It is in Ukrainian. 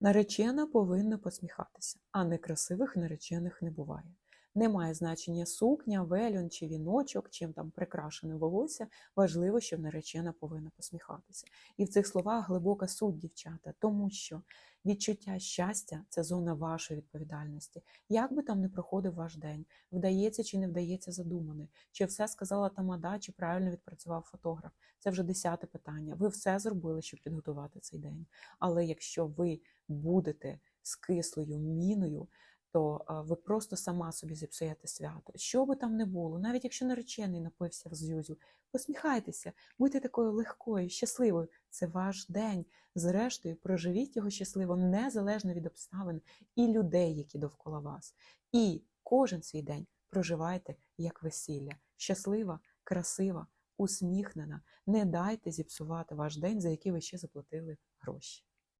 Наречена повинна посміхатися, а некрасивих наречених не буває. Немає значення сукня, вельон чи віночок, чим там прикрашене волосся. Важливо, щоб наречена повинна посміхатися. І в цих словах глибока суть, дівчата, тому що відчуття щастя це зона вашої відповідальності. Як би там не проходив ваш день, вдається чи не вдається задумане, чи все сказала тамада, чи правильно відпрацював фотограф. Це вже десяте питання. Ви все зробили, щоб підготувати цей день. Але якщо ви будете з кислою міною, то ви просто сама собі зіпсуєте свято. Що би там не було, навіть якщо наречений напився в зюзю, посміхайтеся, будьте такою легкою, щасливою. Це ваш день. Зрештою, проживіть його щасливо, незалежно від обставин і людей, які довкола вас. І кожен свій день проживайте як весілля. Щаслива, красива, усміхнена. Не дайте зіпсувати ваш день, за який ви ще заплатили гроші.